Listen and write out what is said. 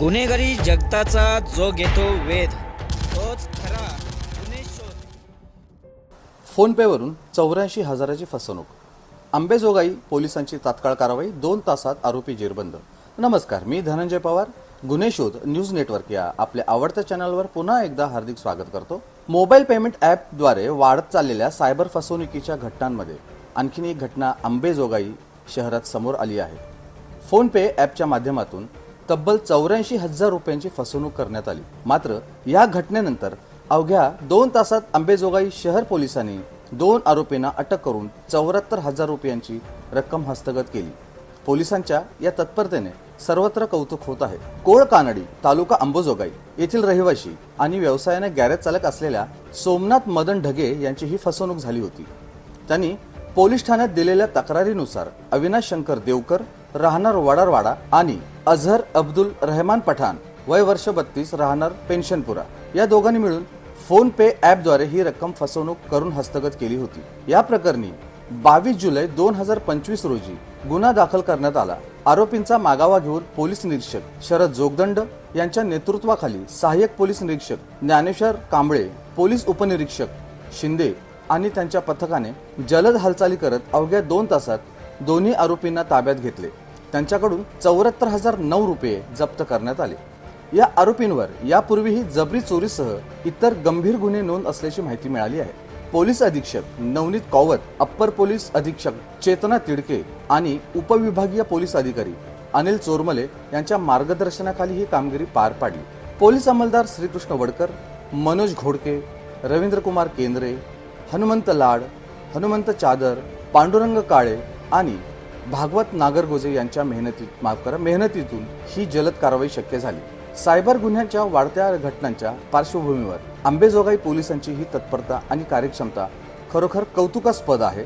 गुन्हेगारी जगताचा जो घेतो वेध तोच खरा गुन्हे शोध. फोनपेवरून चौऱ्याऐंशी हजाराची फसवणूक. आंबेजोगाई पोलिसांची तात्काळ कारवाई दोन तासात आरोपी जेरबंद. नमस्कार मी धनंजय पवार. गुन्हे शोध न्यूज नेटवर्क या आपल्या आवडत्या चॅनलवर पुन्हा एकदा हार्दिक स्वागत करतो. मोबाईल पेमेंट ॲपद्वारे वाढत चाललेल्या सायबर फसवणुकीच्या घटनांमध्ये आणखीन एक घटना आंबेजोगाई शहरात समोर आली आहे. फोनपे ॲपच्या माध्यमातून तब्बल चौऱ्याऐंशी हजार रुपयांची फसवणूक करण्यात आली. मात्र या घटनेनंतर अवघ्या दोन तासात अंबेजोगाई शहर पोलिसांनी दोन आरोपींना अटक करून चौऱ्याहत्तर हजार रुपयांची रक्कम हस्तगत केली. पोलिसांच्या या तत्परतेने सर्वत्र कौतुक होत आहे. कोळ कानडी तालुका अंबोजोगाई येथील रहिवाशी आणि व्यवसायाने गॅरेज चालक असलेल्या सोमनाथ मदन ढगे यांची ही फसवणूक झाली होती. त्यांनी पोलीस ठाण्यात दिलेल्या तक्रारीनुसार अविनाश शंकर देवकर राहणार वडारवाडा आणि अझहर अब्दुल रहमान पठाण वय वर्ष बत्तीस राहणार पेन्शनपुरा. या दोघांनी मिळून फोन पे ॲपद्वारे ही रक्कम फसवणूक करून हस्तगत केली होती. या प्रकरणी बावीस जुलै दोन हजार पंचवीस रोजी गुन्हा दाखल करण्यात आला. आरोपींचा मागावा घेऊन पोलीस निरीक्षक शरद जोगदंड यांच्या नेतृत्वाखाली सहाय्यक पोलीस निरीक्षक ज्ञानेश्वर कांबळे पोलीस उपनिरीक्षक शिंदे आणि त्यांच्या पथकाने जलद हालचाली करत अवघ्या दोन तासात दोन्ही आरोपींना ताब्यात घेतले. त्यांच्याकडून चौऱ्याहत्तर हजार नऊ रुपये जप्त करण्यात आले. या आरोपींवर यापूर्वीही जबरी चोरीसह इतर गंभीर गुन्हे नोंद असल्याची माहिती मिळाली आहे. पोलीस अधीक्षक नवनीत कौवत अप्पर पोलीस अधीक्षक चेतना तिडके आणि उपविभागीय पोलीस अधिकारी अनिल चोरमले यांच्या मार्गदर्शनाखाली ही कामगिरी पार पाडली. पोलीस अंमलदार श्रीकृष्ण वडकर मनोज घोडके रवींद्र कुमार केंद्रे हनुमंत लाड हनुमंत चादर पांडुरंग काळे आणि भागवत नागरगोजे यांच्या मेहनतीत माफ करा मेहनतीतून ही जलद कारवाई शक्य झाली. सायबर गुन्ह्यांच्या वाढत्या घटनांच्या पार्श्वभूमीवर आंबेजोगाई पोलिसांची ही तत्परता आणि कार्यक्षमता खरोखर कौतुकास्पद आहे.